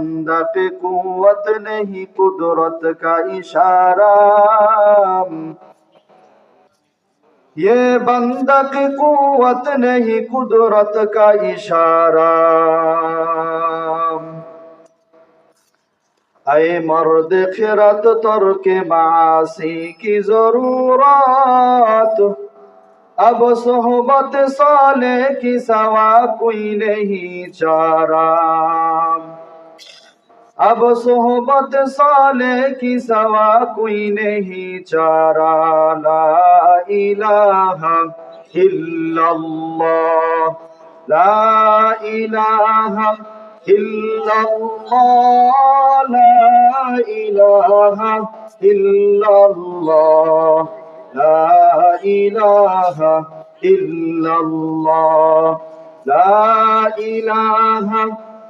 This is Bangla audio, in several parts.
बंदा पे कुवत नहीं कुदरत का इशारा ये बंदा की कुवत नहीं कुदरत का इशारा अय मर्द खिरत तर के मासी की जरूरत अब सोहबत साले की सवा कोई नहीं चारा अब सोहबत साले की सवा कोई नहीं चारा ला इलाहा इल्लल्लाह ला इलाहा इल्लल्लाह ला इलाहा इल्लल्लाह ला इलाहा इल्लल्लाह ला इलाहा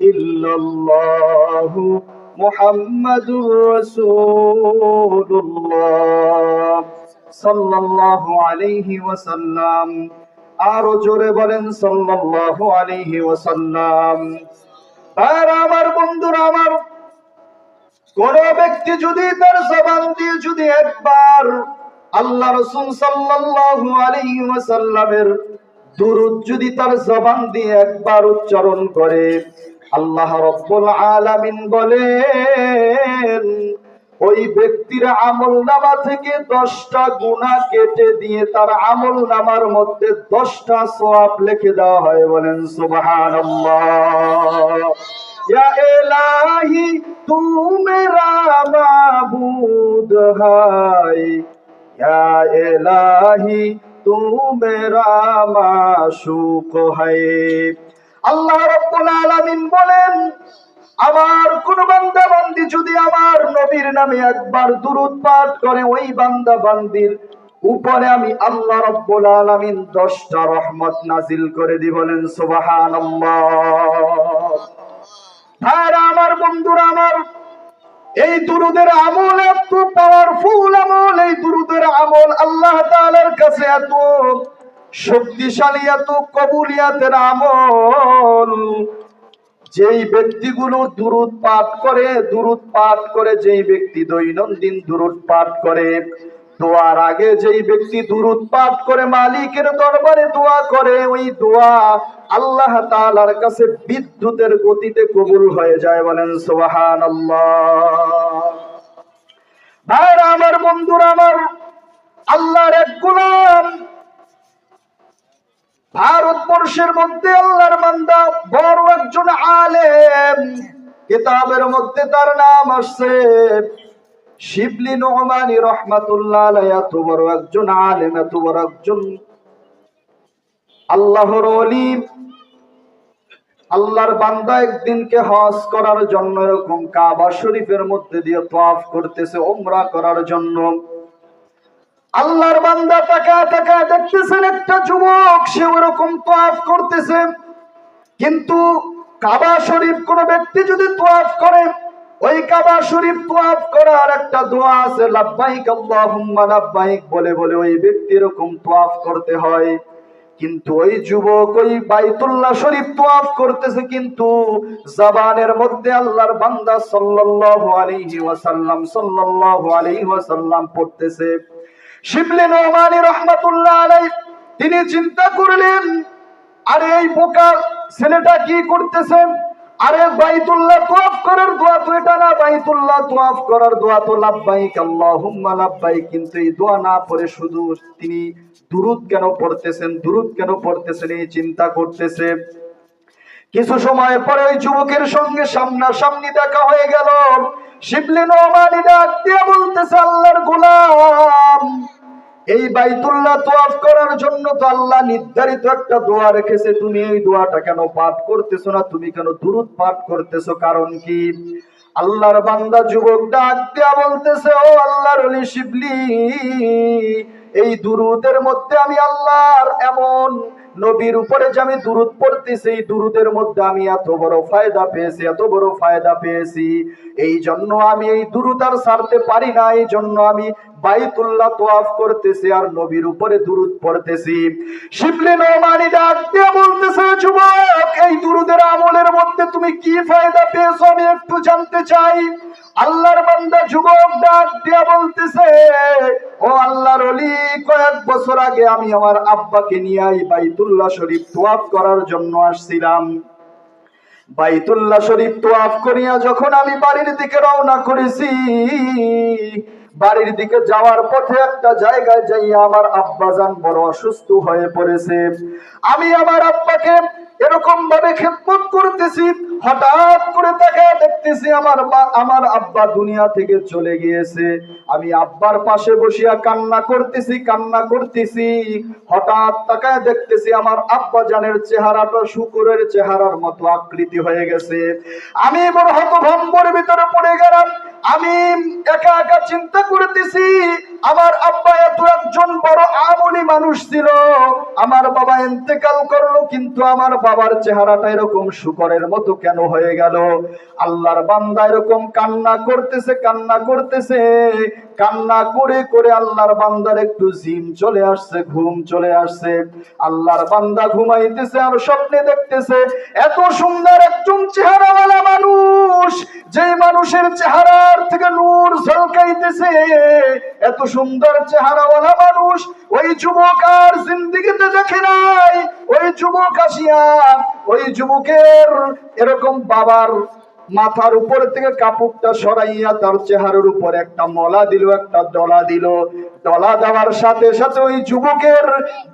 ইল্লাল্লাহু মুহাম্মাদুর রাসূলুল্লাহ। আরও জোরে বলেন, সাল্লাল্লাহু আলাইহি ওয়াসাল্লাম। আর আমার বন্ধুরা, আমার কোন ব্যক্তি যদি তার জবান দিয়ে যদি একবার আল্লাহ রসুল সাল্লাল্লাহু আলাইহি ওয়াসাল্লামের দুরুদ যদি তার জবান দিয়ে একবার উচ্চারণ করে আল্লাহ রব্বুল আলামিন বলেন, ওই ব্যক্তির আমল নামা থেকে দশটা গুণা কেটে দিয়ে তার আমল নামার মধ্যে দশটা সোয়াব লেখে দেওয়া হয়। বলেন সুবাহান এলাহি তু মাবুদ হাই। এলাহি তু মেরা সুখ হাই। আল্লাহ রাব্বুল আলামিন বলেন, আমার কোন বান্দা বান্দি যদি আমার নবীর নামে একবার দুরূদ পাঠ করে, ওই বান্দা বান্দির উপরে আমি আল্লাহ রাব্বুল আলামিন দশটা রহমত নাজিল করে দি বলেন, সুবহানাল্লাহ। আর আমার বন্ধুরা, আমার এই দুরুদের আমল এত পাওয়ারফুল আমল, এই দুরুদের আমল আল্লাহ তাআলার কাছে এত শক্তিশালী এত কবুলিয়াতের আমল। যেই ব্যক্তিগুলো দুরুদ পাঠ করে, দুরুদ পাঠ করে, যেই ব্যক্তি দৈনন্দিন দুরুদ পাঠ করে, দোয়ার আগে যেই ব্যক্তি দুরুদ পাঠ করে, মালিকের দরবারে দোয়া করে, ওই দোয়া আল্লাহ তাআলার কাছে বিদ্যুতের গতিতে কবুল হয়ে যায় বলেন, সুবহানাল্লাহ ভাইরা আমার বন্ধুরা আমার আল্লাহর এক গুলাম ভারতবর্ষের মধ্যে আল্লাহর বান্দা বড় একজন আলেম। কিতাবের মধ্যে তার নাম আসছে শিবলি নোমানি রহমাতুল্লাহ এত বড় একজন আলেম, এত বড় একজন আল্লাহর অলি আল্লাহর বান্দা একদিনকে হজ করার জন্য এরকম কাবা শরীফের মধ্যে দিয়ে তোয়াফ করতেছে ওমরা করার জন্য। আল্লাহর বান্দা টাকা টাকা দেখতেছেন একটা যুবক, সে ওরকম তোয়াফ করতেছে। কিন্তু কাবা শরীফ কোন ব্যক্তি যদি তোয়াফ করে, ওই কাবা শরীফ তোয়াফ করার একটা দোয়া আছে, লাব্বাইক আল্লাহুম্মা লাব্বাইক বলে বলে ওই ব্যক্তি এরকম তোয়াফ করতে হয়। কিন্তু ওই যুবক ওই বাইতুল্লাহ শরীফ তোয়াফ করতেছে, কিন্তু জবানের মধ্যে আল্লাহর বান্দা সাল্লাল্লাহু আলাইহি ওয়াসাল্লাম, সাল্লাল্লাহু আলাইহি ওয়াসাল্লাম পড়তেছে। শিবলি নোমানি রহমাতুল্লাহ আলাই তিনি চিন্তা করলেন, আরে এই বোকা ছেলেটা কি করতেছে আরে বাইতুল্লাহ তোয়াফ করার দোয়া তো এটা না, বাইতুল্লাহ তোয়াফ করার দোয়া তো লাভবাইক আল্লাহুম্মা লাভবাইক কিন্তু এই দোয়া না পড়ে শুধু তিনি দুরুদ কেন পড়তেছেন, দুরুদ কেন পড়তেছেন এই চিন্তা করতেছে। কিছু সময় পরে ওই যুবকের সঙ্গে সামনাসামনি দেখা হয়ে গেল। এই বাইতুল্লাহ তোয়াফ করার জন্য তো আল্লাহ নির্ধারিত একটা দোয়া রেখেছে, তুমি এই দোয়াটা কেন পাঠ করতেছো না? তুমি কেন দুরুদ পাঠ করতেছো? কারণ কি? আল্লাহর বান্দা যুবক ডাক দিয়া বলতেছে, ও আল্লাহর শিবলি, এই দুরুদের মধ্যে আমি আল্লাহর এমন নবীর উপরে যে আমি দুরুদ পড়তেছি এই দুরুদের মধ্যে আমি এত বড় ফায়দা পেয়েছি, এত বড় ফায়দা পেয়েছি। এই জন্য আমি এই দুরুদ আর সারতে পারি না এই জন্য আমি বাইতুল্লাহ তোয়াফ করতেছে আর নবীর উপরে দুরুদ পড়তেছি। শিবলি নোমানি ডাক দিয়ে বলতেছে, যুবক, এই দুরুদের আমলের মধ্যে তুমি কি ফায়দা পেয়েছ আমি একটু জানতে চাই। আল্লাহর বান্দা যুবক ডাক দিয়া বলতেছে, ও আল্লাহর অলি কয়েক বছর আগে আমি আমার আব্বাকে নিয়ে আই বাইতুল্লাহ শরীফ তোয়াফ করার জন্য আসছিলাম। বাইতুল্লাহ শরীফ তোয়াফ করিয়া যখন আমি বাড়ির দিকে রওনা করেছি বাড়ির দিকে যাওয়ার পথে একটা জায়গায় যাইয়া আমার আব্বাজান বড় অসুস্থ হয়ে পড়েছে। আমি আমার আব্বাকে এরকম ভাবে খেদমত করতেছি, হঠাৎ করে তাকে দেখতেছি আমার আমার আব্বা দুনিয়া থেকে চলে গিয়েছে। আমি আব্বার পাশে বসিয়া কান্না করতেছি কান্না করতেছি। হঠাৎ তাকায় দেখতেছি আমার আব্বা জানের চেহারাটা শুকুরের চেহারার মতো আকৃতি হয়ে গেছে। আমি বড় হতভম্বর ভিতরে পড়ে গেলাম। আমি একা একা চিন্তা করতেছি। আমার আব্বা এত একজন বড় আমলি মানুষ ছিল। আমার বাবা ইন্তেকাল করল, কিন্তু আমার বাবার চেহারাটা এরকম শুকরের মতো কেন হয়ে গেল? আল্লাহর বান্দা এরকম কান্না করতেছে কান্না করতেছে। কান্না করে করে আল্লাহর বান্দার একটু জিম চলে আসছে, ঘুম চলে আসছে। আল্লাহর বান্দা ঘুমাইতেছে আর স্বপ্নে দেখতেছে, এত সুন্দর একজন চেহারাওয়ালা মানুষ যে মানুষের চেহারার থেকে নূর ঝলকাইতেছে। এত সুন্দর চেহারাওয়ালা মানুষ, ওই যুবক আর জিন্দিগিতে দেখে নাই। ওই যুবক আসিয়া, ওই যুবকের এরকম বাবার মাথার উপর থেকে কাপড়টা সরাইয়া তার চেহারার উপর একটা মলা দিল, একটা ডলা দিল। ডলা দেওয়ার সাথে সাথে ওই যুবকের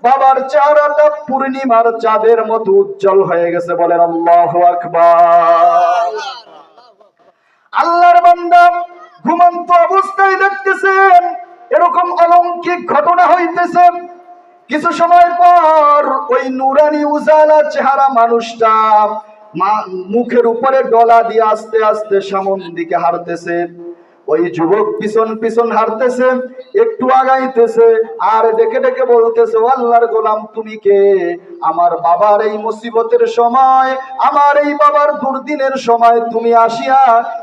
বাবার চেহারাটা পূর্ণিমার চাঁদের মতো উজ্জ্বল হয়ে গেছে বলেন আল্লাহ আল্লাহর বান্দা ঘুমন্ত অবস্থায় দেখতেছেন, এরকম অলৌকিক ঘটনা হইতেছে। কিছু সময় পর ওই নুরানি উজালা চেহারা মানুষটা মা- মুখের উপরে ডলা দিয়ে আস্তে আস্তে সামন দিকে হারতেছে ওই যুবক পিছন পিছন হারতেছে একটু আগাইতেছে, আর ডেকে ডেকে বলতেছে, "ও আল্লাহর গোলাম, তুমি কে? আমার বাবার এই মুসিবতের সময়, আমার এই বাবার দুর্দিনের সময় তুমি আসিয়া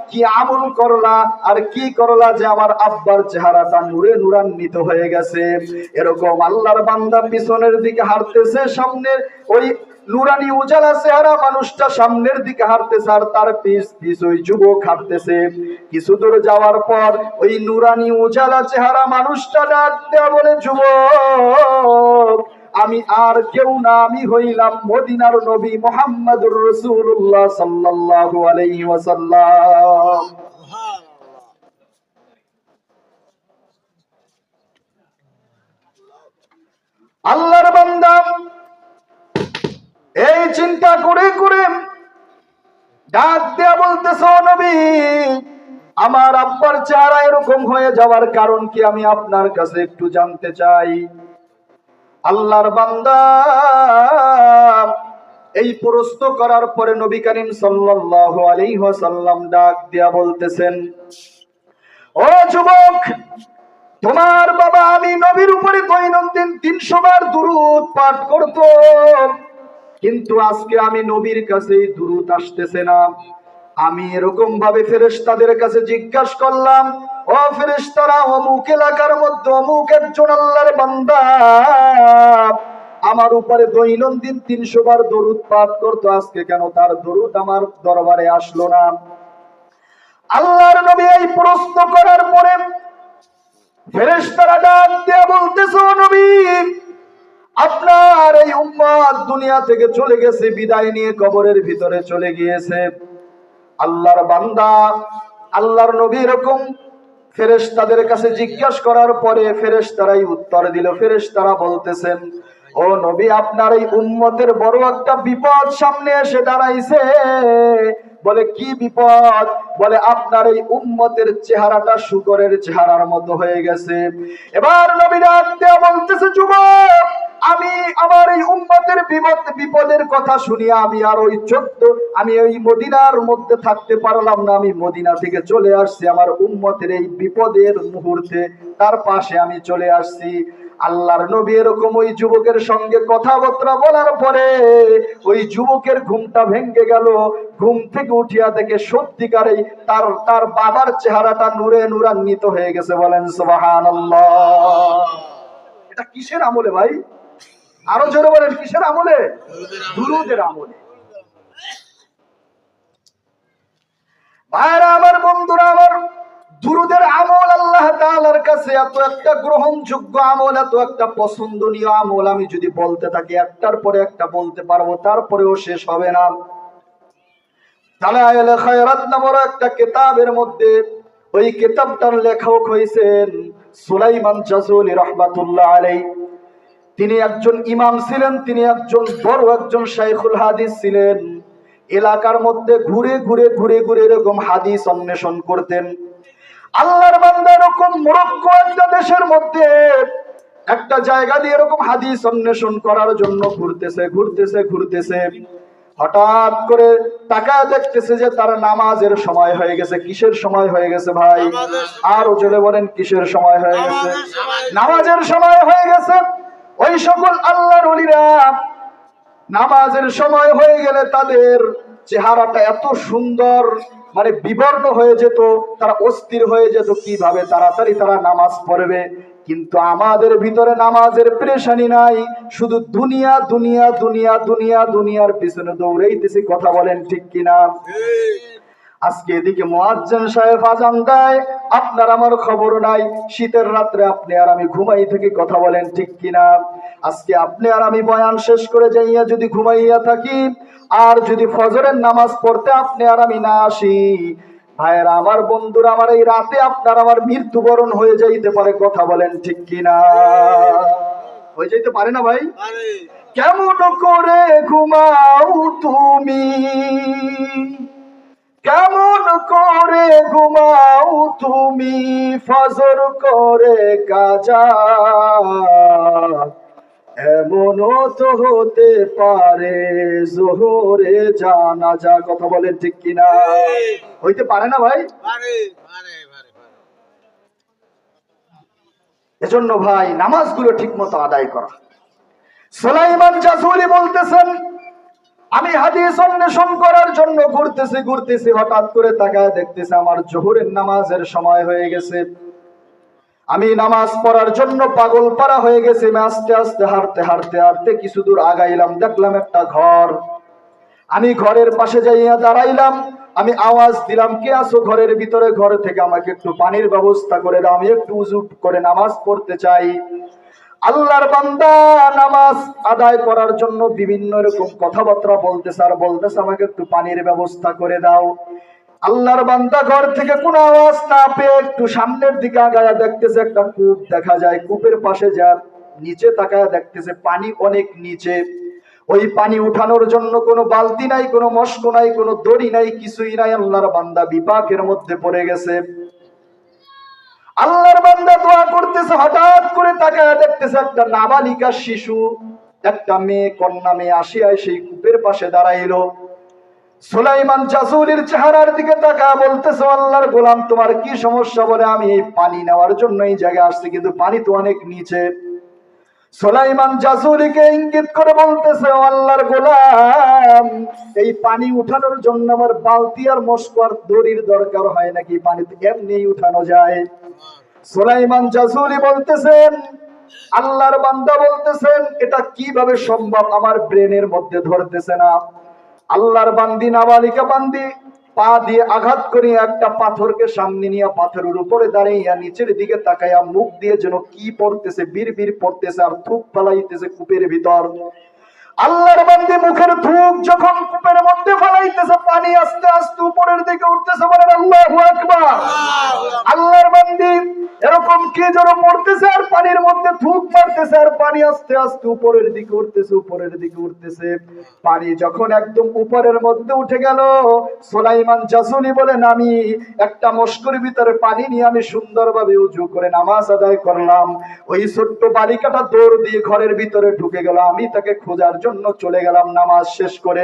কি আমল করলা আর কি করলা যে আমার আব্বার চেহারাটা নূরে নূরান্বিত হয়ে গেছে? এরকম আল্লাহর বান্দা পিছনের দিকে হারতেছে সামনে ওই নুরানি উজালা চেহারা মানুষটা সামনের দিকে হাঁটতেছে আর তার পিস পিস ওই যুবক হাঁটতেছে। কিছু দূর যাওয়ার পর ওই নুরানি উজালা চেহারা মানুষটা ডাক দেওয়া বলে, যুবক আমি আর কেউ না, আমি হইলাম মদিনার নবী মোহাম্মদুর রসুল্লাহ সাল্লাল্লাহু আলাইহি আল্লাহর বান্দা এই চিন্তা করে করে ডাক দেয়া বলতেছ নবী, আমার আব্বার চেহারা এরকম হয়ে যাওয়ার কারণ কি আমি আপনার কাছে একটু জানতে চাই? আল্লাহর বান্দা। এই প্রশ্ন করার পরে নবী করিম সাল্লাল্লাহু আলাইহি ওয়াসাল্লাম ডাক দিয়া বলতেছেন, ও যুবক, তোমার বাবা আমি নবীর উপরে দৈনন্দিন তিনশো বার দুরুদ পাঠ করতো কিন্তু আজকে আমি নবীর কাছে দুরুদ আসতেছে না। আমি এরকম ভাবে ফেরেশতাদের কাছে জিজ্ঞাসা করলাম, ও ফেরেশতারা, অমুক এলাকার মধ্যে অমুক একজন আল্লাহর বান্দা। আমার উপরে দৈনন্দিন তিনশো বার দরুদ পাঠ করতো, আজকে কেন তার দরুদ আমার দরবারে আসলো না? আল্লাহর নবী এই প্রশ্ন করার পরে ফেরেশতারা ডাক দিয়ে বলতেছে, "ও নবী, আপনার এই উম্মত দুনিয়া থেকে চলে গেছে, বিদায় নিয়ে কবরের ভিতরে চলে গিয়েছে। আল্লাহর বান্দা, আল্লাহর নবী এরকম ফেরেশতাদের কাছে জিজ্ঞাসা করার পরে ফেরেশতারাই উত্তর দিল, ফেরেশতারা বলতেছেন, ও নবী, আপনার এই উম্মতের বড় একটা বিপদ সামনে এসে দাঁড়াইছে। বলে, কি বিপদ? বলে, আপনার এই উম্মতের চেহারাটা শুকরের চেহারার মতো হয়ে গেছে। এবার নবী ডাক বলতেছে, যুবক আমি আমার এই উম্মতের বিপদ বিপদের কথা শুনিয়া আমি আর ওই চোদ্দ আমি ওই মদিনার মধ্যে থাকতে পারলাম না। আমি মদিনা থেকে চলে আসছি। আমার উম্মতের এই বিপদের মুহূর্তে তার পাশে আমি চলে আসছি। আল্লাহর নবী এরকম ওই যুবকের সঙ্গে কথাবার্তা বলার পরে ওই যুবকের ঘুমটা ভেঙে গেল। ঘুম থেকে উঠিয়া দেখে সত্যিকারেই তার তার বাবার চেহারাটা নূরে নূরান্বিত হয়ে গেছে। বলেন, সুবহানাল্লাহ। এটা কিসের আমলে ভাই? আরও জোরে বলেন, কিসের আমলে? দুরুদের আমলে। ভাইরা, আমার বন্ধুরা, আমার দুরুদের আমল আল্লাহ কাছে এত একটা গ্রহণযোগ্য আমল, এত একটা পছন্দনীয় আমল, আমি যদি বলতে থাকি, একটার পরে একটা বলতে পারব, তারপরেও শেষ হবে না। দালায়েল খায়রাত একটা কিতাবের মধ্যে ওই কিতাবটার লেখক হয়েছেন সুলাইমান জাজুলি রহমাতুল্লাহ আলাইহি। তিনি একজন ইমাম ছিলেন তিনি একজন বড় একজন শাইখুল হাদিস ছিলেন। এলাকার মধ্যে ঘুরে ঘুরে ঘুরে ঘুরে এরকম হাদিস অন্বেষণ করতেন। আল্লাহর বান্দা এরকম মরক্কো একটা দেশের মধ্যে একটা জায়গা দিয়ে এরকম হাদিস অন্বেষণ করার জন্য ঘুরতেছে ঘুরতেছে ঘুরতেছে। হঠাৎ করে তাকায় দেখতেছে যে তার নামাজের সময় হয়ে গেছে। কিসের সময় হয়ে গেছে ভাই? আর জোরে বলেন কিসের সময় হয়ে গেছে? নামাজের সময় হয়ে গেছে। ওই সকল আল্লাহর ওলিরা নামাজের সময় হয়ে গেলে তাদের চেহারাটা এত সুন্দর মানে বিবর্ণ হয়ে যেত, তারা অস্থির হয়ে যেত, কীভাবে তাড়াতাড়ি তারা নামাজ পড়বে। কিন্তু আমাদের ভিতরে নামাজের প্রেশানি নাই, শুধু দুনিয়া দুনিয়া দুনিয়া দুনিয়া, দুনিয়ার পিছনে দৌড়াইতেছি, কথা বলেন ঠিক কিনা? আজকে এদিকে মোয়াজ্জেন সাহেব আজান দেয়। আপনার আমার খবর নাই। শীতের রাত্রে আপনি আর আমি ঘুমাই থেকে কথা বলেন ঠিক কিনা? আজকে আপনি আর আমি বয়ান শেষ করে যাইয়া যদি ঘুমাইয়া থাকি আর যদি ফজরের নামাজ পড়তে আপনি আর আমি না আসি ভাইয়েরা আমার বন্ধুরা আমার এই রাতে আপনার আমার মৃত্যুবরণ হয়ে যাইতে পারে কথা বলেন ঠিক কিনা? হয়ে যাইতে পারে না ভাই? কেমন করে ঘুমাও তুমি? কেমন করে ঘুমাও তুমি? ফজর করে কাজা। এমনও তো হতে পারে জোহরে জানা যা কথা বলেন ঠিক কিনা? হইতে পারে না ভাই? এজন্য ভাই নামাজগুলো ঠিক মতো আদায় করা। সোলাইমান জাসুলি বলতেছেন আমি হাদিস অন্বেষণ করার জন্য ঘুরতেছি ঘুরতেছি, হঠাৎ করে তাকায় দেখতেছি আমার জোহরের নামাজের সময় হয়ে গেছে। আমি নামাজ পড়ার জন্য পাগল পাড়া হয়ে গেছি আস্তে আস্তে হাঁটতে হাঁটতে হাঁটতে কিছু দূর আগাইলাম, দেখলাম একটা ঘর। আমি ঘরের পাশে যাইয়া দাঁড়াইলাম, আমি আওয়াজ দিলাম, কে আসো ঘরের ভিতরে? ঘর থেকে আমাকে একটু পানির ব্যবস্থা করে দাও, আমি একটু উজু করে নামাজ পড়তে চাই। আল্লাহর বান্দা নামাজ আদায় করার জন্য বিভিন্ন রকম কথাবার্তা বলতেছে, আর বলতেছে, আমাকে একটু পানির ব্যবস্থা করে দাও। আল্লাহর বান্দা ঘর থেকে কোনো আওয়াজ না পেয়ে একটু সামনের দিকে আগায়া দেখতেছে, একটা কূপ দেখা যায়। কূপের পাশে যা নিচে তাকায় দেখতেছে, পানি অনেক নিচে। ওই পানি উঠানোর জন্য কোনো বালতি নাই, কোনো মস্ক নাই, কোনো দড়ি নাই, কিছুই নাই। আল্লাহর বান্দা বিপাকের মধ্যে পড়ে গেছে। আল্লাহর বান্দা দোয়া করতেছে, হঠাৎ করে তাকায় দেখতেছে একটা নাবালিকা শিশু, একটা মেয়ে কন্যা মেয়ে আসিয়ায় সেই কূপের পাশে দাঁড়াইলো। সুলাইমান জাসুলির চেহারার দিকে তাকা বলতেছে, আল্লাহর গোলাম, তোমার কি সমস্যা বলে? আমি এই পানি নেওয়ার জন্য এই জায়গায় আসছি, কিন্তু পানি তো অনেক নিচে। সুলাইমান জাসুলিকে ইঙ্গিত করে বলতেছে আল্লাহর গোলাম এই পানি উঠানোর জন্য আমার বালতি আর মস্কর দড়ির দরকার হয় নাকি? পানি এমনি উঠানো যায়। সুলাইমান জাসুলি বলতেছেন, আল্লাহর বান্দা বলতেছেন, এটা কীভাবে সম্ভব আমার ব্রেনের মধ্যে ধরতেছে না? আল্লাহর বান্দি, নাবালিকা বান্দি, পা দিয়ে আঘাত করে একটা পাথরকে সামনে নিয়ে পাথরের উপরে দাঁড়িয়ে নিচের দিকে তাকাইয়া মুখ দিয়ে যেন কি পড়তেছে বীর বীর পড়তেছে আর থুক পালাইতেছে কূপের ভিতর। আল্লাহর বান্দি মুখের থুক যখন কূপের মধ্যে ফালাইতেছে, পানি আস্তে আস্তে উপরের দিকে উঠতেছে বলেন, আল্লাহু আকবার! আল্লাহর বান্দি এরকম কি যেন পড়তেছে, আর পানির মধ্যে থুক মারতেছে, আর পানি আস্তে আস্তে উপরের দিকে উঠতেছে, উপরের দিকে উঠতেছে। পানি যখন একদম উপরের মধ্যে উঠে গেল, সোলাইমান জাসুলি বলেন, আমি একটা মস্কর ভিতরে পানি নিয়ে আমি সুন্দরভাবে উজু করে নামাজ আদায় করলাম। ওই ছোট্ট বালিকাটা দৌড় দিয়ে ঘরের ভিতরে ঢুকে গেল। আমি তাকে খোঁজার জন্য চলে গেলাম, নামাজ শেষ করে।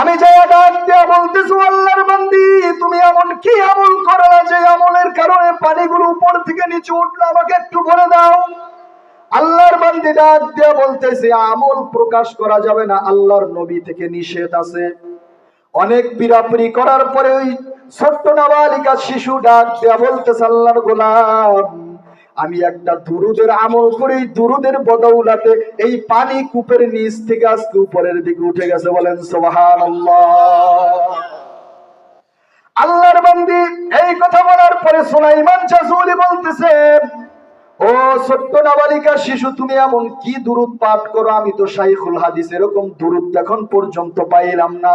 আমি বলতেছি তুমি এমন কি আমল যে আমলের কারণে পানিগুলো উপর থেকে নিচে উঠল? আমাকে একটু বলে দাও। আল্লাহর বান্দি ডাক বলতেছে, আমল প্রকাশ করা যাবে না, আল্লাহর নবী থেকে নিষেধ আছে। অনেক পিরাপিরি করার পরে ওই ছোট্ট নাবালিকা শিশু ডাক দেয়া বলতেছে, আল্লাহর গোলাম আমি একটা দুরুদের আমল করে, দুরুদের বদৌলাতে এই পানি কূপের নিচ থেকে আজকে উপরের দিকে উঠে গেছে বলেন সোহান আল্লাহর বান্দি এই কথা বলার পরে সুলাইমান চাচুলি বলতেছে, ও ছোট্ট নাবালিকা শিশু, তুমি এমন কি দুরুদ পাঠ করো? আমি তো শাইখুল হাদিস, এরকম দুরুদ এখন পর্যন্ত পাইলাম না।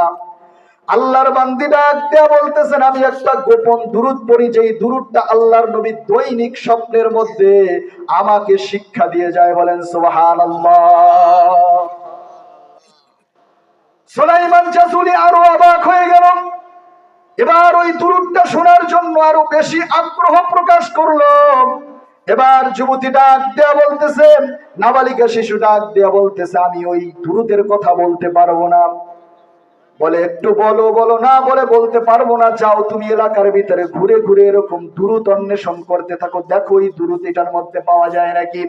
আল্লাহর বান্দি ডাক দেয়া বলতেছেন, আমি একটা গোপন দুরুদ পড়ি, যেই দুরুদটা আল্লাহর নবী দৈনিক স্বপ্নের মধ্যে আমাকে শিক্ষা দিয়ে যায়। বলেন, সুবহানাল্লাহ। সুলাইমান আরও অবাক হয়ে গেল। এবার ওই দুরুদটা শোনার জন্য আরও বেশি আগ্রহ প্রকাশ করল। এবার যুবতী ডাক দেয়া বলতেছে নাবালিকা শিশু ডাক দেয়া বলতেছে, আমি ওই দুরুদের কথা বলতে পারব না। বলে, একটু বলো বলো, না বলে বলতে পারব না। যাও তুমি এলাকার ভিতরে ঘুরে ঘুরে এরকম দূরত অন্বেষণ করতে থাকো। দেখো, এই দূরত এটার মধ্যে পাওয়া যায় নাকি?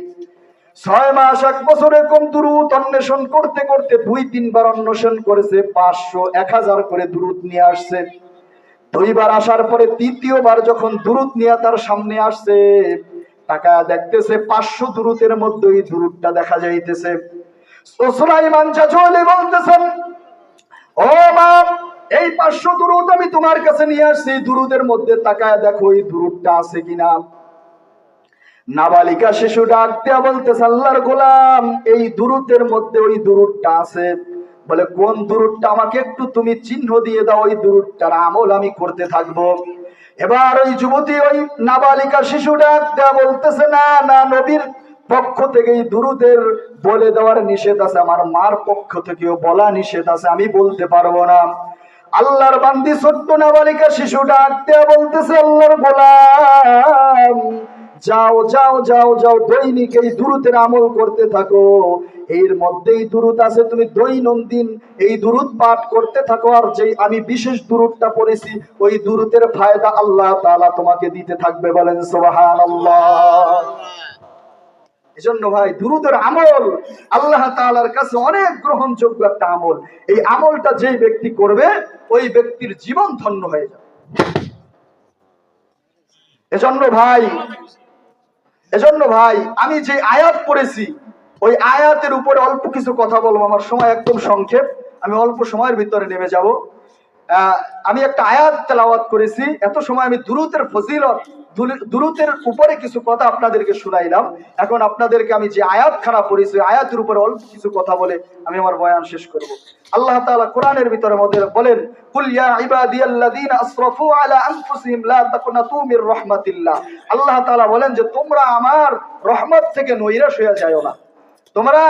ছয় মাস, এক বছর এরকম দূরত অন্বেষণ করতে করতে দুই তিনবার অন্বেষণ করেছে, পাঁচশো এক হাজার করে দূরত নিয়ে আসছে। দুইবার আসার পরে তৃতীয়বার যখন দূরত নিয়ে তার সামনে আসছে টাকা দেখতেছে পাঁচশো দূরতের মধ্যে ওই দূরতটা দেখা যাইতেছে। তো সুলাইমান চাচলে বলতেছেন ও বাপ, এই পাঁচশো দুরুদ আমি তোমার কাছে নিয়ে আসছি। দুরুদের মধ্যে তাকায় দেখো, এই দুরুদটা আছে কিনা? নাবালিকা শিশু বলতেছে, আল্লাহর গোলাম, এই দুরুদের মধ্যে ওই দুরুদটা আছে। বলে, কোন দুরুদটা? আমাকে একটু তুমি চিহ্ন দিয়ে দাও, ওই দুরুদটার আমল আমি করতে থাকব। এবার ওই যুবতী ওই নাবালিকা শিশু ডাক বলতেছে, না না, নবীর পক্ষ থেকেই দুরুদের বলে দেওয়ার নিষেধ আছে, আমার মার পক্ষ থেকেও বলা নিষেধ আছে, আমি বলতে পারব না। আল্লাহর বান্দি ছোট্ট নাবালিকা শিশু ডাক দেয়া বলতেছে, আল্লাহর গোলাম, যাও যাও যাও যাও, দৈনিক এই দুরুতের আমল করতে থাকো। এর মধ্যেই দুরুত আছে, তুমি দৈনন্দিন এই দুরুদ পাঠ করতে থাকো, আর যেই আমি বিশেষ দুরুদটা পড়েছি, ওই দুরুতের ফায়দা আল্লাহ তাআলা তোমাকে দিতে থাকবে বলেন, সুবহানাল্লাহ। এজন্য ভাই দুরুদের আমল আল্লাহ তাআলার কাছে অনেক গ্রহণযোগ্য একটা আমল। এই আমলটা যেই ব্যক্তি করবে, ওই ব্যক্তির জীবন ধন্য হয়ে যাবে। এজন্য ভাই এজন্য ভাই, আমি যে আয়াত পড়েছি, ওই আয়াতের উপরে অল্প কিছু কথা বলব। আমার সময় একদম সংক্ষেপ। আমি অল্প সময়ের ভিতরে নেমে যাব। আমি একটা আয়াত তেলাওয়াত করেছি। এত সময় আমি দুরুতের ফজিলত দুরুতের উপরে কিছু কথা আপনাদেরকে শুনাইলাম। এখন আপনাদেরকে আমি যে আয়াত খারাপ পড়েছি আয়াতের উপরে অল্প কিছু কথা বলে আমি আমার বয়ান শেষ করব। আল্লাহ তাআলা কোরআনের ভিতরে মধ্যে বলেন, কুল ইয়া আসরাফু আলা আনফুসিহিম লা তাকুনাতু মির রাহমাতিল্লাহ। আল্লাহ তাআলা বলেন যে, তোমরা আমার রহমত থেকে নৈরাশ হয়ে যাও না। তোমরা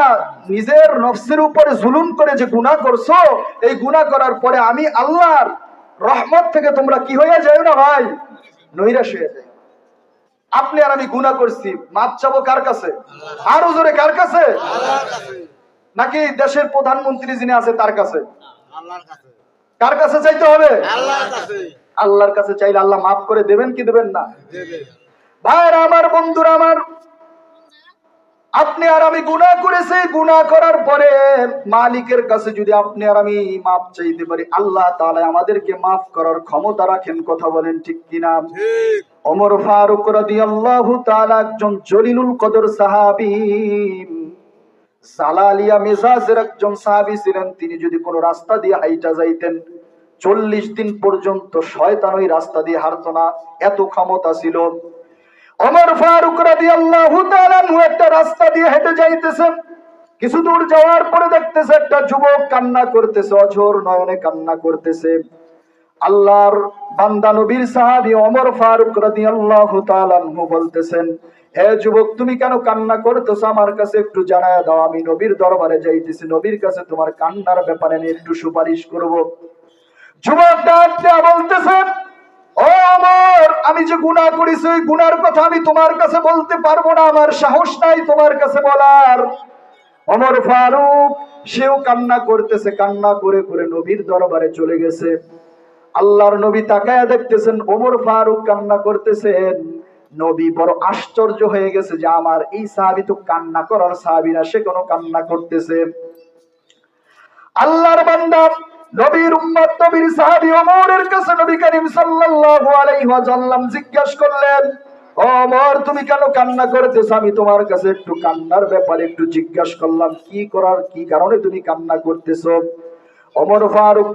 নিজের নফসের উপরে জুলুম করে যে গুনাহ করছ, এই গুনাহ করার পরে আমি আল্লাহর রহমত থেকে তোমরা কি হয়ে যায় না ভাই? নৈরাশ হয়ে যায়। আপনি আর আমি গুণা করছি। মাপ চাবো কার কাছে? আরও জোরে কার কাছে? নাকি দেশের প্রধানমন্ত্রী যিনি আছে তার কাছে? কার কাছে চাইতে হবে? আল্লাহর কাছে। চাইলে আল্লাহ মাফ করে দেবেন কি দেবেন না? ভাইরা আমার বন্ধুরা আমার আপনি আর আমি গুনাহ করেছি গুনাহ করার পরে মালিকের কাছে যদি আপনি আর আমি মাপ চাইতে পারি আল্লাহ তাআলা আমাদেরকে মাফ করার ক্ষমতা রাখেন কথা বলেন ঠিক কিনা? ওমর ফারুক রাদিয়াল্লাহু তাআলা একজন জলিলুল কদর সাহাবী জালালিয়া মেজাজের একজন সাহাবী ছিলেন তিনি যদি কোনো রাস্তা দিয়ে হাইটা যাইতেন চল্লিশ দিন পর্যন্ত শয়তান ওই রাস্তা দিয়ে হারতো না এত ক্ষমতা ছিল। ওমর ফারুক তাআলা আনহু একটা রাস্তা দিয়ে হেঁটে যাইতেছে। কিছু দূর যাওয়ার পরে দেখতেছে একটা যুবক কান্না করতেছে, অঝোর নয়নে কান্না করতেছে। আল্লাহর বান্দা নবীর সাহাবী অমর ফারুক তাআলা আনহু বলতেছেন, হে যুবক, তুমি কেন কান্না করতেছো? আমার কাছে একটু জানায় দাও, আমি নবীর দরবারে যাইতেছি, নবীর কাছে তোমার কান্নার ব্যাপারে আমি একটু সুপারিশ করব। যুবক ডাক বলতেছেন আমি যে গুনাহ করেছি ওই গুনার কথা আমি তোমার কাছে বলতে পারব না, আমার সাহস নাই তোমার কাছে বলার। অমর ফারুক, সেও কান্না করতেছে, কান্না করে করে নবীর দরবারে চলে গেছে। আল্লাহর নবী তাকায়া দেখতেছেন, ওমর ফারুক কান্না করতেছেন। নবী বড় আশ্চর্য হয়ে গেছে যে আমার এই সাহাবি তো কান্না করার সাহাবি না সে কোনো কান্না করতেছে। আল্লাহর বান্দা নবীর কাছে জিজ্ঞাসা করলেন তুমি কেন কান্না আমি তোমার কাছে একটু কান্নার ব্যাপারে একটু জিজ্ঞাসা করলাম, কি করার, কি কারণে তুমি কান্না করতেছো? ওমর ফারুক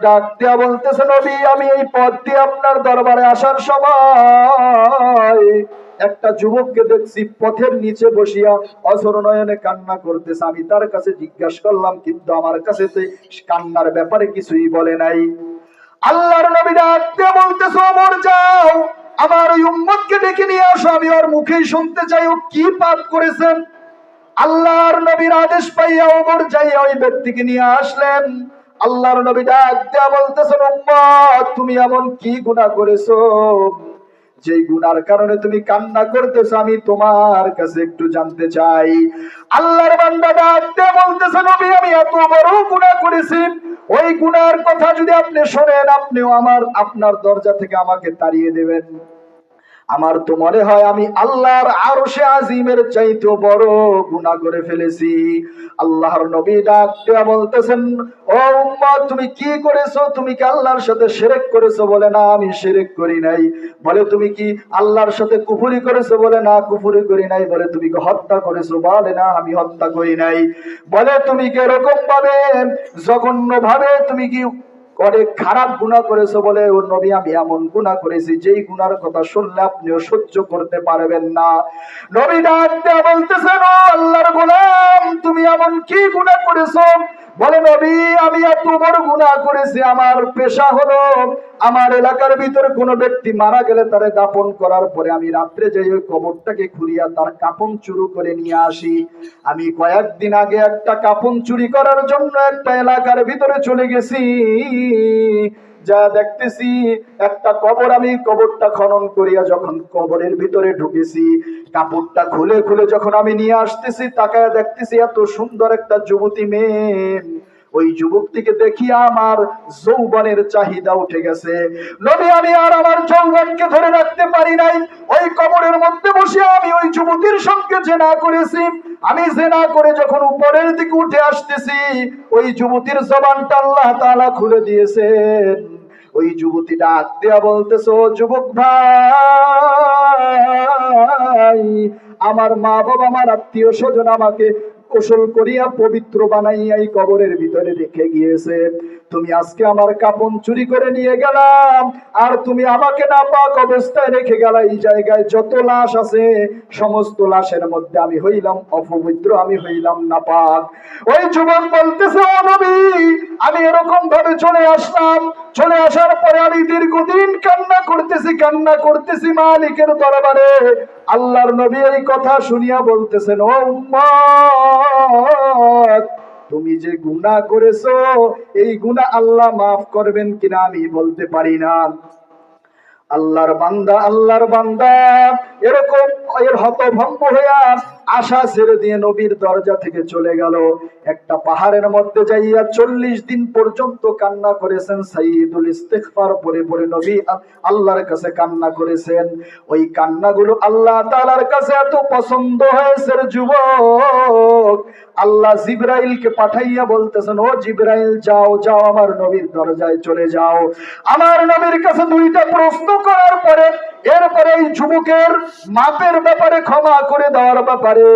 বলতেছে, নবী, আমি এই পথ দিয়ে আপনার দরবারে আসার সময় একটা যুবককে দেখছি পথের নিচে বসিয়া অসর নয়নে কান্না করতেছে। আমি তার কাছে জিজ্ঞাসা করলাম, কিন্তু আমার কাছে কান্নার ব্যাপারে কিছুই বলে নাই। আল্লাহর নবী ডাক দিয়ে বলতেছে ওমর যাও। আমার ওই উম্মতকে ডেকে নিয়ে আসো। আমি ওর মুখেই শুনতে চাই। ও কি পাপ করেছেন? আল্লাহর নবীর আদেশ পাইয়া ওমর যাইয়া ওই ব্যক্তিকে নিয়ে আসলেন। আল্লাহর নবী ডাক দেয়া বলতেছেন, উম্মত, তুমি এমন কি গুনাহ করেছ? যেই গুনার কারণে তুমি কান্না করতেছো, আমি তোমার কাছে একটু জানতে চাই। আল্লাহর বান্দা ডাক দেয়া বলতেছে, নবী, আমি এত বড় গুনাহ করেছি। ওই গুনার কথা যদি আপনি শোনেন, আপনিও আমার, আপনার দরজা থেকে আমাকে তাড়িয়ে দেবেন। আমার তো মনে হয় আমি আল্লাহর আরও সে আজিমের চাইতে বড় গুনাহ করে ফেলেছি। আল্লাহর নবী ডাক বলতেছেন, ও উম্মত, তুমি কি করেছ? তুমি কি আল্লাহর সাথে শিরক করেছ বলে না, আমি শিরক করি নাই। বলে তুমি কি আল্লাহর সাথে কুফরি করেছ বলে না, কুফুরি করি নাই। বলে তুমি কি হত্যা করেছ বলে না, আমি হত্যা করি নাই। বলে তুমি কি এরকম ভাবে জঘন্য ভাবে তুমি কি অনেক খারাপ গুণা করেছে বলে ও নবী, আমি এমন গুণা করেছি, যেই গুণার কথা শুনলে আপনিও সহ্য করতে পারবেন না। নবী ডাক বলতেছেন আল্লাহর গোলাম, তুমি এমন কি গুণা করেছ? বলে, নবী, আমি এত বড় গুণা করেছি, আমার পেশা হলো আমার এলাকার ভিতরে কোনো ব্যক্তি মারা গেলে তারে দাপন করার পরে আমি রাত্রে যাই ওই কবরটাকে খুঁড়িয়া তার কাপন চুরু করে নিয়ে আসি। আমি কয়েকদিন আগে একটা কাপন চুরি করার জন্য একটা এলাকার ভিতরে চলে গেছি। যা দেখতেছি, একটা কবর আমি কবরটা খনন করিয়া যখন কবরের ভিতরে ঢুকেছি, কাপড়টা খুলে খুলে যখন আমি নিয়ে আসতেছি, তাকায় দেখতেছি এত সুন্দর একটা যুবতী মেয়ে। ওই যুবকটিকে দেখিয়া আমার যৌবনের চাহিদা উঠে গেছে। নবী, আমি আর আমার যৌবনকে ধরে রাখতে পারি নাই। ওই কবরের মধ্যে বসে আমি ওই যুবতীর সঙ্গে জেনা করেছি। আমি জেনা করে যখন উপরের দিকে উঠে আসতেছি, ওই যুবতীর জবানটা আল্লাহ তাআলা খুলে দিয়েছেন। ওই যুবতী ডাক দেয়া বলতেছো যুবক ভাই, আমার মা বাবা আমার আত্মীয় স্বজন আমাকে গোসল করিয়া পবিত্র বানাইয়া এই কবরের ভিতরে রেখে গিয়েছে। তুমি আজকে আমার কাপন চুরি করে নিয়ে গেলাম, আর তুমি আমাকে না পাক অবস্থায় রেখে গেলা এই জায়গায়। যত লাশ আছে, সমস্ত লাশের মধ্যে আমি হইলাম, অপবিত্র আমি হইলাম না পাক ওই যুবক বলতেছে নবী, আমি এরকম ভাবে চলে আসলাম। চলে আসার পরে আমি দীর্ঘদিন কান্না করতেছি কান্না করতেছি মালিকের দরবারে। আল্লাহর নবী এই কথা শুনিয়া বলতেছেন, ও তুমি যে গুণা করেছ, এই গুণা আল্লাহ মাফ করবেন কিনা আমি বলতে পারি না। আল্লাহর বান্দা আল্লাহর বান্দা, এরকম, এর হতভম্ব হইয়া আশা ছেড়ে দিয়ে নবীর দরজা থেকে চলে গেল। একটা পাহাড়ের মধ্যে যাইয়া চল্লিশ দিন পর্যন্ত কান্না করেছেন সাইদুল ইস্তেকফার পরে পরে নবী আল্লাহর কাছে কান্না করেছেন। ওই কান্নাগুলো আল্লাহ তালার কাছে এত পছন্দ হয়েছে যুবক। আল্লাহ জিব্রাইলকে পাঠাইয়া বলতেছেন, ও জিব্রাইল, যাও যাও আমার নবীর দরজায় চলে যাও। আমার নবীর কাছে দুইটা প্রশ্ন করার পরে এরপরে এই যুবকের মাপের ব্যাপারে ক্ষমা করে দেওয়ার ব্যাপারে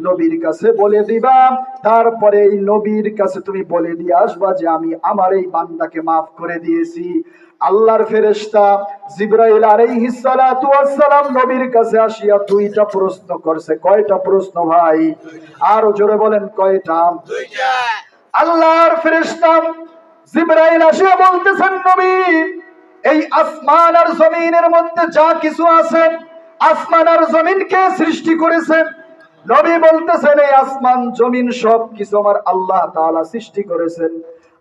নবীর কাছে বলে দিবা। তারপরে এই নবীর কাছে তুমি বলে দিয়ে আসবা যে আমি আমার এই বান্দাকে মাফ করে দিয়েছি। আল্লাহর ফেরেশতা জিব্রাইল আলাইহিস সালাতু ওয়াস সালাম নবীর কাছে আসিয়া দুইটা প্রশ্ন করছে। কয়টা প্রশ্ন ভাই? আর জোরে বলেন কয়টা? আল্লাহর ফেরেশতা জিব্রাইল আসিয়া বলতেছেন নবী এই আসমান আর জমিনের মধ্যে যা কিছু আছে, আসমান আর জমিনকে সৃষ্টি করেছেন নবী বলতেছেন, এই আসমান, জমিন সব কিছু আমার আল্লাহ তাআলা সৃষ্টি করেছেন।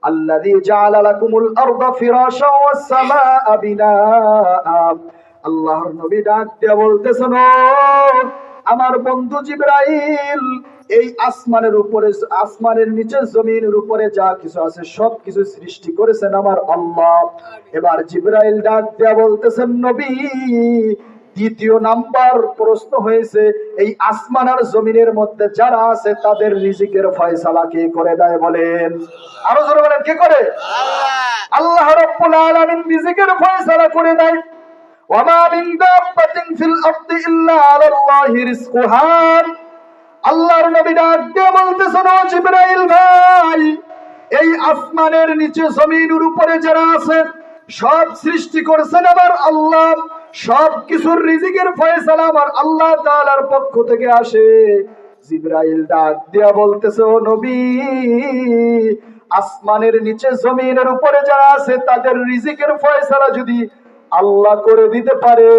আল্লাযী জাআলা আল্লাহর নবী ডাক দিয়া বলতেছেন আমার বন্ধু জিব্রাইল এই আসমানের উপরে আসমানের নিচে জমিনের উপরে যা কিছু আছে সব কিছু সৃষ্টি করেছেন আমার আল্লাহ। এবার জিব্রাইল ডাক দিয়া বলতেছেন নবী দ্বিতীয় নাম্বার প্রশ্ন হয়েছে এই আসমান আর জমিনের মধ্যে যারা আছে তাদের রিজিকের ফয়সালা কে করে দেয় বলেন? আরও জোরে বলেন কে করে? আল্লাহ। রাব্বুল আলামিন রিজিকের ফয়সালা করে দেয়। ওয়ামা মিন দাব্বাতিন ফিল আরদি ইল্লা আলাল্লাহি রিজকুহা। ডাক দিয়ে বলতেছেন ও জিবরাইল ভাই। এই আসমানের নিচে জমিনের উপরে যারা আছে, সব সৃষ্টি করেছেন আমার আল্লাহ। সব কিছুর রিজিকের ফয়সালা আমার আল্লাহ তাআলার পক্ষ থেকে আসে। জিব্রাইল ডাক দিয়া বলতেছে, ও নবী, আসমানের নিচে জমিনের উপরে যারা আছে, তাদের রিজিকের ফয়সালা যদি আল্লাহ করে দিতে পারে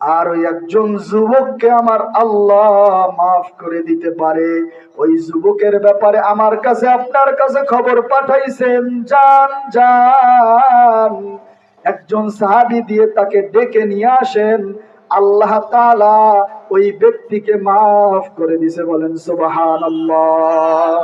আর ওই একজন যুবককে আমার আল্লাহ মাফ করে দিতে পারে। ওই যুবকের ব্যাপারে আমার কাছে, আপনার কাছে খবর পাঠাইছেন জান জান একজন সাহাবি দিয়ে তাকে ডেকে নিয়ে আসেন। আল্লাহ তালা ওই ব্যক্তিকে মাফ করে দিছে, বলেন, সুবহানাল্লাহ।